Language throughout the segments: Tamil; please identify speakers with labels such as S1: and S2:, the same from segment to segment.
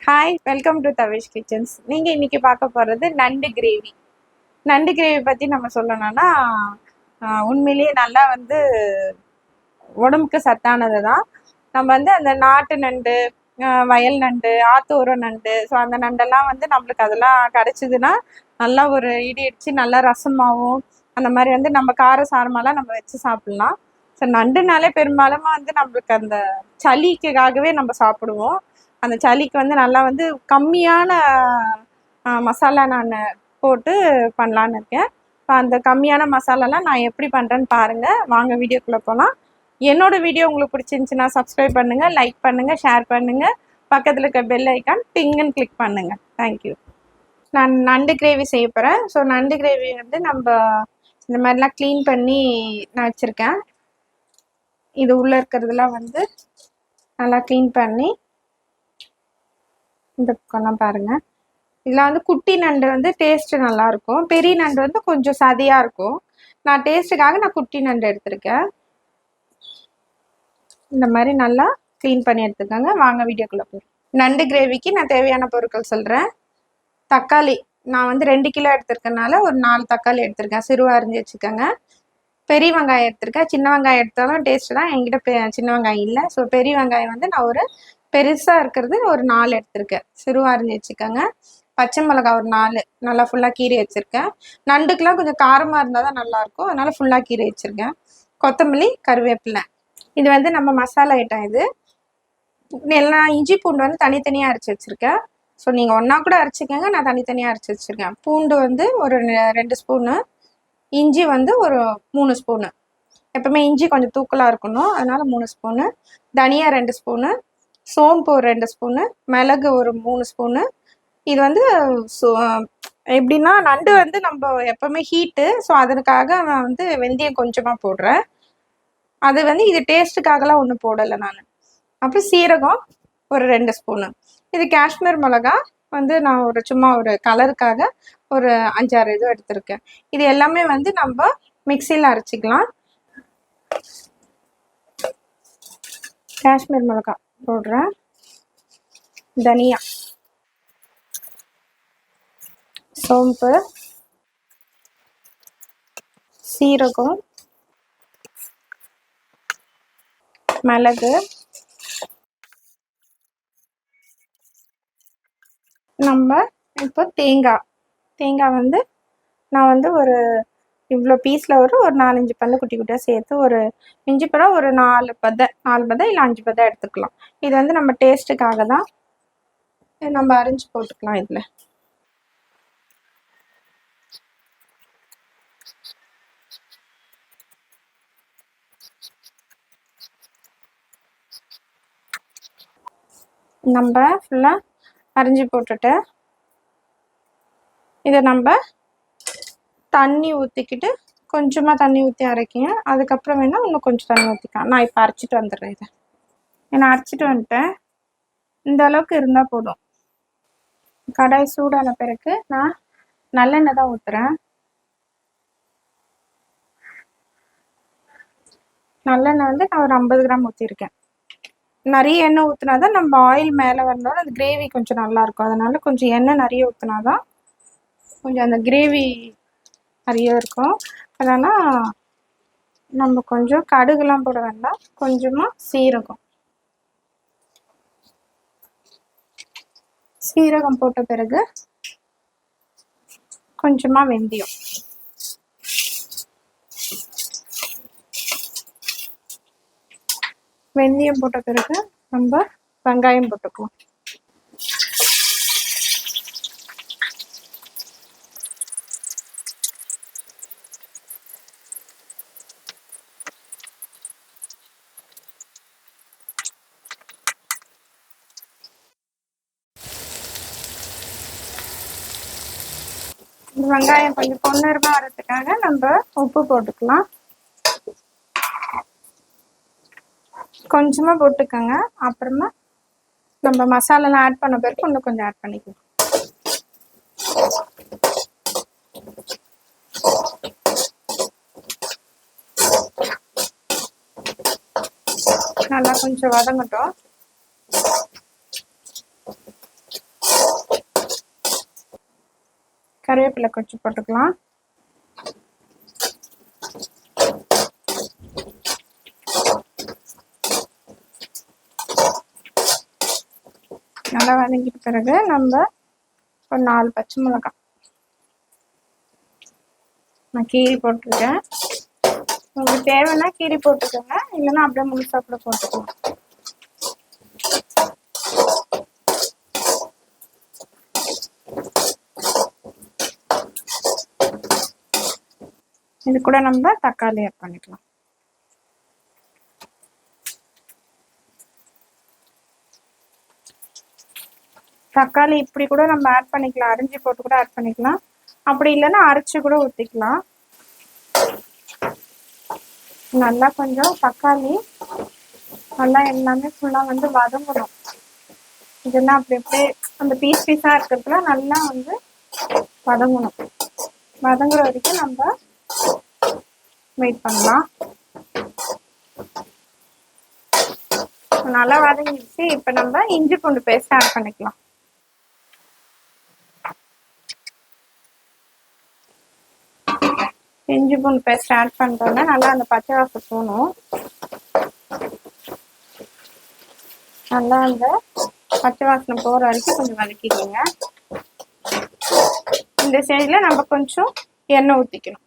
S1: Hi welcome to Davesh kitchens நீங்கள் இன்னைக்கு பார்க்க போகிறது நண்டு கிரேவி நண்டு கிரேவி பற்றி நம்ம சொல்லணும்னா உண்மையிலேயே நல்லா வந்து உடம்புக்கு சத்தானது தான். நம்ம வந்து அந்த நாட்டு நண்டு வயல் நண்டு ஆத்தூர நண்டு ஸோ அந்த நண்டெல்லாம் வந்து நம்மளுக்கு அதெல்லாம் கிடச்சிதுன்னா நல்லா ஒரு இடி அடிச்சு நல்லா ரசமாகவும் அந்த மாதிரி வந்து நம்ம கார சாரமெல்லாம் நம்ம வச்சு சாப்பிட்லாம். ஸோ நண்டுனாலே பெரும்பாலும் வந்து நம்மளுக்கு அந்த சளிக்காகவே நம்ம சாப்பிடுவோம். அந்த சளிக்கு வந்து நல்லா வந்து கம்மியான மசாலா நான் போட்டு பண்ணலான்னு இருக்கேன். இப்போ அந்த கம்மியான மசாலாலாம் நான் எப்படி பண்ணுறேன்னு பாருங்கள் வாங்க வீடியோக்குள்ளே போகலாம் என்னோடய வீடியோ உங்களுக்கு பிடிச்சிருந்துச்சுன்னா சப்ஸ்கிரைப் பண்ணுங்கள் லைக் பண்ணுங்கள் ஷேர் பண்ணுங்கள் பக்கத்தில் இருக்க பெல் ஐக்கான் பிங்குன்னு கிளிக் பண்ணுங்கள் தேங்க்யூ நான் நண்டு கிரேவி செய்ய போகிறேன் ஸோ நண்டு கிரேவி வந்து நம்ம இந்த மாதிரிலாம் க்ளீன் பண்ணி நான் வச்சுருக்கேன். இது உள்ளே இருக்கிறதுலாம் வந்து நல்லா க்ளீன் பண்ணி இந்த பக்கம்லாம் பாருங்கள் இதில் வந்து குட்டி நண்டு வந்து டேஸ்ட்டு நல்லாயிருக்கும் பெரிய நண்டு வந்து கொஞ்சம் சதியாக இருக்கும். நான் டேஸ்ட்டுக்காக நான் குட்டி நண்டு எடுத்திருக்கேன். இந்த மாதிரி நல்லா க்ளீன் பண்ணி எடுத்துக்கோங்க. வாங்க வீடியோக்குள்ளே போகிறோம் நண்டு கிரேவிக்கு நான் தேவையான பொருட்கள் சொல்கிறேன் தக்காளி. நான் வந்து ரெண்டு கிலோ எடுத்திருக்கனால ஒரு நாலு தக்காளி எடுத்திருக்கேன். சிறுவா அரிஞ்சு வச்சுக்கோங்க. பெரிய வெங்காயம் எடுத்திருக்கேன். சின்ன வெங்காயம் எடுத்தாலும் டேஸ்ட்டு தான். என்கிட்ட பெ- சின்ன வெங்காயம் இல்லை. ஸோ பெரிய வெங்காயம் வந்து நான் ஒரு பெருசாக இருக்கிறது ஒரு நாலு எடுத்திருக்கேன். சிறுவா அரிஞ்சு வச்சுக்கோங்க. பச்சை மிளகா ஒரு நாலு. நல்லா ஃபுல்லாக கீரை வச்சுருக்கேன். நண்டுக்கெலாம் கொஞ்சம் காரமாக இருந்தால் தான் நல்லாயிருக்கும் அதனால் ஃபுல்லாக கீரை வச்சுருக்கேன். கொத்தமல்லி கருவேப்பிலை. இது வந்து நம்ம மசாலா ஐட்டம் இது. எல்லாம் இஞ்சி பூண்டு வந்து தனித்தனியாக அரைச்சி வச்சுருக்கேன். ஸோ நீங்கள் ஒன்றா கூட அரைச்சிக்கோங்க. நான் தனித்தனியாக அரைச்சி வச்சுருக்கேன். பூண்டு வந்து ஒரு ரெ- ரெண்டு ஸ்பூனு. இஞ்சி வந்து ஒரு மூணு ஸ்பூனு. எப்பவுமே இஞ்சி கொஞ்சம் தூக்கலாக இருக்கணும். அதனால் மூணு ஸ்பூனு. தனியா ரெண்டு ஸ்பூனு. சோம்பு ஒரு ரெண்டு ஸ்பூனு மிளகு ஒரு மூணு ஸ்பூனு. இது வந்து எப்படின்னா நண்டு வந்து நம்ம எப்பவுமே ஹீட்டு ஸோ அதற்காக நான் வந்து வெந்தயம் கொஞ்சமாக போடுறேன். அது வந்து இது டேஸ்ட்டுக்காகலாம் ஒன்றும் போடலை நான். அப்புறம் சீரகம் ஒரு ரெண்டு ஸ்பூனு. இது காஷ்மீர் மிளகா வந்து நான் ஒரு சும்மா ஒரு கலருக்காக ஒரு அஞ்சாறு இது எடுத்திருக்கேன். இது எல்லாமே வந்து நம்ம மிக்சியில் அரைச்சிக்கலாம். காஷ்மீர் மிளகா. போடுறேன் தனியா. சோம்பு. சீரகம். மிளகு. நம்ம இப்போ தேங்காய். தேங்காய் வந்து நான் வந்து ஒரு இவ்வளோ பீஸில் ஒரு ஒரு நாலஞ்சு பல்லு குட்டி குட்டியாக சேர்த்து ஒரு இஞ்சி பழம் ஒரு நாலு பதை நாலு பதை இல்லை அஞ்சு பதை எடுத்துக்கலாம். இது வந்து நம்ம டேஸ்ட்டுக்காக தான் நம்ம அரிஞ்சு போட்டுக்கலாம் இதில். நம்ம ஃபுல்லாக அரிஞ்சு போட்டுட்டு இதை நம்ம தண்ணி ஊற்றிக்கிட்டு கொஞ்சமாக தண்ணி ஊற்றி அரைக்கிங்க. அதுக்கப்புறம் வேணால் இன்னும் கொஞ்சம் தண்ணி ஊற்றிக்கலாம் நான் இப்போ அரைச்சிட்டு வந்துடுறேன் இதை. நான் அரைச்சிட்டு வந்துட்டேன். இந்த அளவுக்கு இருந்தால் போதும். கடாய் சூடான பிறகு நான் நல்லெண்ணெய் தான் ஊற்றுறேன் நல்லெண்ணெய் வந்து நான் ஒரு ஐம்பது கிராம் ஊற்றிருக்கேன் நிறைய எண்ணெய் ஊற்றினா தான் நம்ம ஆயில் மேலே வந்தாலும் அது கிரேவி கொஞ்சம் நல்லாயிருக்கும் அதனால் கொஞ்சம் எண்ணெய் நிறைய ஊற்றினா தான் கொஞ்சம் அந்த கிரேவி நிறைய இருக்கும். அதனால் நம்ம கொஞ்சம் கடுகுலாம் போட வேண்டாம். கொஞ்சமாக சீரகம். சீரகம் போட்ட பிறகு கொஞ்சமாக வெந்தயம். வெந்தயம் போட்ட பிறகு நம்ம வெங்காயம் போட்டுக்கலாம் இந்த வெங்காயம் கொஞ்சம் பொன்னிறமா வரதுக்காக நம்ம உப்பு போட்டுக்கலாம். கொஞ்சமா போட்டுக்கோங்க. அப்புறமா நம்ம மசாலாலாம் ஆட் பண்ண பிறகு இன்னும் கொஞ்சம் ஆட் பண்ணிக்கலாம். நல்லா கொஞ்சம் வதங்கட்டும். கருவேப்பிலை கொஞ்சம் போட்டுக்கலாம். நல்லா வதங்கிட்ட பிறகு நம்ம ஒரு நாலு பச்சை மிளகாய். நான் கீரி போட்டிருக்கேன். உங்களுக்கு தேவைன்னா கீரி போட்டுக்கோங்க. இல்லைன்னா அப்படியே முழுசா கூட போட்டுக்கலாம். இது கூட நம்ம தக்காளி ஆட் பண்ணிக்கலாம். தக்காளி இப்படி கூட நம்ம ஆட் பண்ணிக்கலாம். அரிஞ்சு போட்டு கூட ஆட் பண்ணிக்கலாம். அப்படி இல்லைன்னா அரைச்சு கூட ஊற்றிக்கலாம் நல்லா கொஞ்சம் தக்காளி நல்லா எல்லாமே ஃபுல்லாக வந்து வதங்கணும். இதெல்லாம் அப்படி அப்படியே அந்த பீஸ் பீஸாக இருக்கிறதுல நல்லா வந்து வதங்கணும். வதங்குற வரைக்கும் நம்ம வெயிட் பண்ணலாம். நல்லா வதங்கிடுச்சு. இப்போ நம்ம இஞ்சி பூண்டு பேஸ்ட் ஆட் பண்ணிக்கலாம். இஞ்சி பூண்டு பேஸ்ட் ஆட் பண்ணிட்டோன்னா நல்லா அந்த பச்சை வாசம் போகணும் நல்லா அந்த பச்சை வாசனை போகிற வரைக்கும் கொஞ்சம் வதக்கிக்கோங்க இந்த ஸ்டேஜில் நம்ம கொஞ்சம் எண்ணெய் ஊற்றிக்கணும்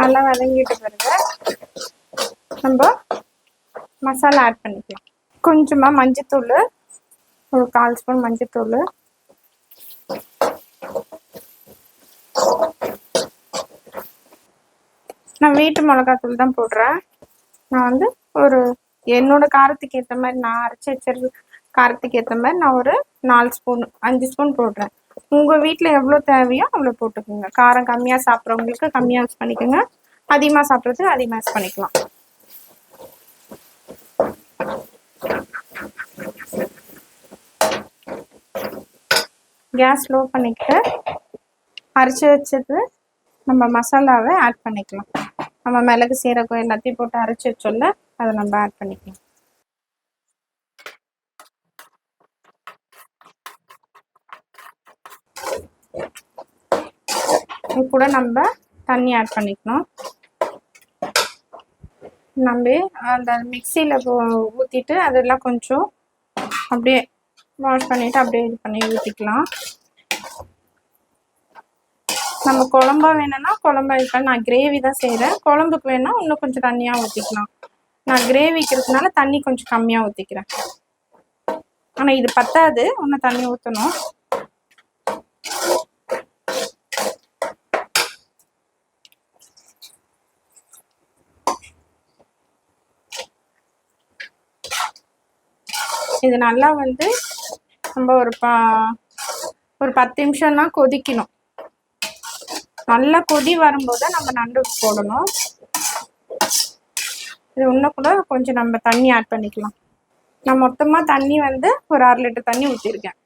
S1: நல்லா வதங்கிட்டு பிறகு நம்ம மசாலா ஆட் பண்ணிக்கலாம். கொஞ்சமாக மஞ்சத்தூள் ஒரு கால் ஸ்பூன் மஞ்சத்தூள். நான் வீட்டு மிளகாத்தூள் தான் போடுறேன். நான் வந்து ஒரு என்னோட காரத்துக்கு ஏற்ற மாதிரி நான் அரைச்சி வச்சிருக்க காரத்துக்கு ஏற்ற மாதிரி நான் ஒரு நாலு ஸ்பூன் அஞ்சு ஸ்பூன் போடுறேன். உங்கள் வீட்டில் எவ்வளோ தேவையோ அவ்வளோ போட்டுக்கோங்க. காரம் கம்மியாக சாப்பிட்றவங்களுக்கு கம்மியாக யூஸ் பண்ணிக்கோங்க. அதிகமாக சாப்பிட்றதுக்கு அதிகமாக யூஸ் பண்ணிக்கலாம். கேஸ் ஸ்லோ பண்ணிக்கிட்டு அரைச்சி வச்சது நம்ம மசாலாவை ஆட் பண்ணிக்கலாம். நம்ம மிளகு சீரகம் எல்லாத்தையும் போட்டு அரைச்சி வச்சோம்ல அதை நம்ம ஆட் பண்ணிக்கலாம். இது கூட நம்ம தண்ணி ஆட் பண்ணிக்கணும். நம்ம அந்த மிக்சியில் ஊற்றிட்டு அதெல்லாம் கொஞ்சம் அப்படியே வாஷ் பண்ணிவிட்டு அப்படியே இது பண்ணி ஊற்றிக்கலாம் நம்ம குழம்பா வேணும்னா குழம்பா இருக்கலாம் நான் கிரேவி தான் செய்கிறேன் குழம்புக்கு வேணால் இன்னும் கொஞ்சம் தண்ணியாக ஊற்றிக்கலாம் நான் கிரேவிக்கிறதுனால தண்ணி கொஞ்சம் கம்மியாக ஊற்றிக்கிறேன் ஆனால் இது பத்தாது. இன்னும் தண்ணி ஊற்றணும் இது நல்லா வந்து நம்ம ஒரு பா ஒரு பத்து நிமிஷம்னா கொதிக்கணும். நல்லா கொதி வரும்போது நம்ம நண்டு போடணும். இது இன்னும் கூட கொஞ்சம் நம்ம தண்ணி ஆட் பண்ணிக்கலாம். நான் மொத்தமாக தண்ணி வந்து ஒரு அரை லிட்டர் தண்ணி ஊற்றிருக்கேன்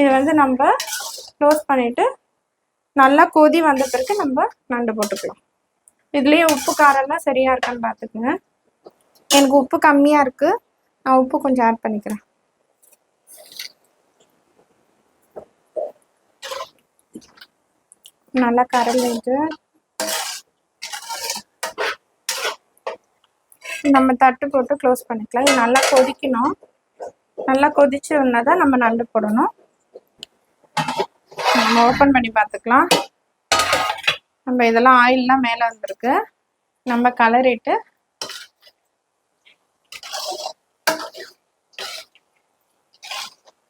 S1: இது வந்து நம்ம க்ளோஸ் பண்ணிவிட்டு நல்லா கொதி வந்த பிறகு நம்ம நண்டு போட்டுக்கலாம். இதுலேயே உப்பு காரம்லாம் சரியாக இருக்கான்னு பார்த்துக்குங்க. எனக்கு உப்பு கம்மியாக இருக்குது நான் உப்பு கொஞ்சம் ஆட் பண்ணிக்கிறேன். நல்லா கரலிட்டு நம்ம தட்டு போட்டு க்ளோஸ் பண்ணிக்கலாம். இது நல்லா கொதிக்கணும். நல்லா கொதிச்சு தான் நம்ம நண்டு போடணும். நம்ம ஓப்பன் பண்ணி பார்த்துக்கலாம். நம்ம இதெல்லாம் ஆயில்லாம் மேலே வந்திருக்கு. நம்ம கலரிட்டு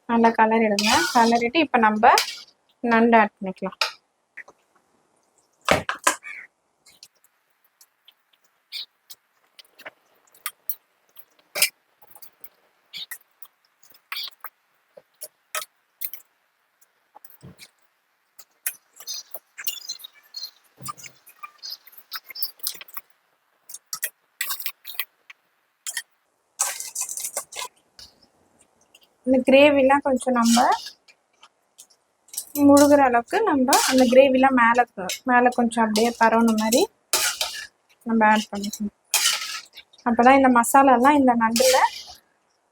S1: நல்லா கலரிடுங்க கலரிட்டு இப்போ நம்ம நண்டு ஆட் பண்ணிக்கலாம். இந்த கிரேவிலாம் கொஞ்சம் நம்ம முழுகிற அளவுக்கு நம்ம அந்த கிரேவிலாம் மேலே மேலே கொஞ்சம் அப்படியே பரவுன மாதிரி நம்ம ஆட் பண்ணிக்கணும். அப்போ தான் இந்த மசாலாலாம் இந்த நண்டில்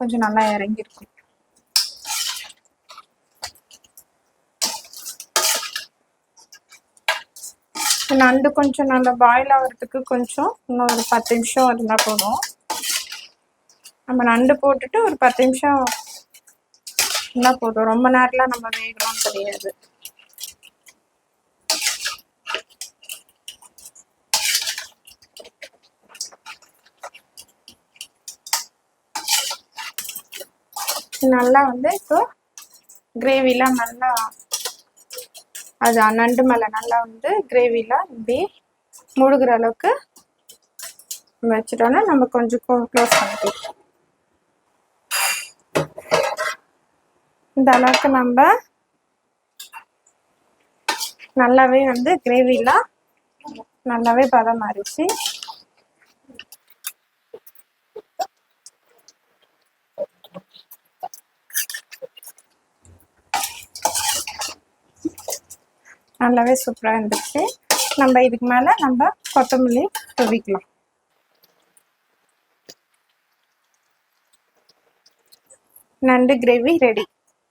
S1: கொஞ்சம் நல்லா இறங்கியிருக்கும். நண்டு கொஞ்சம் நல்லா பாயில் ஆகிறதுக்கு கொஞ்சம் இன்னும் ஒரு பத்து நிமிஷம் இருந்தால் போதும். நம்ம நண்டு போட்டுட்டு ஒரு பத்து நிமிஷம் என்ன போதும். ரொம்ப நேரம்லாம் நம்ம வேகணும் கிடையாது நல்லா வந்து இப்போ கிரேவிலாம் நல்லா அது நண்டு மேலே நல்லா வந்து கிரேவிலாம் இப்படி முழுகிற அளவுக்கு வச்சுட்டோன்னா நம்ம கொஞ்சம் க்ளோஸ் பண்ணிக்கலாம். இந்த அளவுக்கு நம்ம நல்லாவே வந்து கிரேவிலாம் நல்லாவே பதம் மாறிச்சு நல்லாவே சூப்பராக இருந்துச்சு. நம்ம இதுக்கு மேலே நம்ம கொத்தமல்லி துவிக்கலாம். நண்டு கிரேவி ரெடி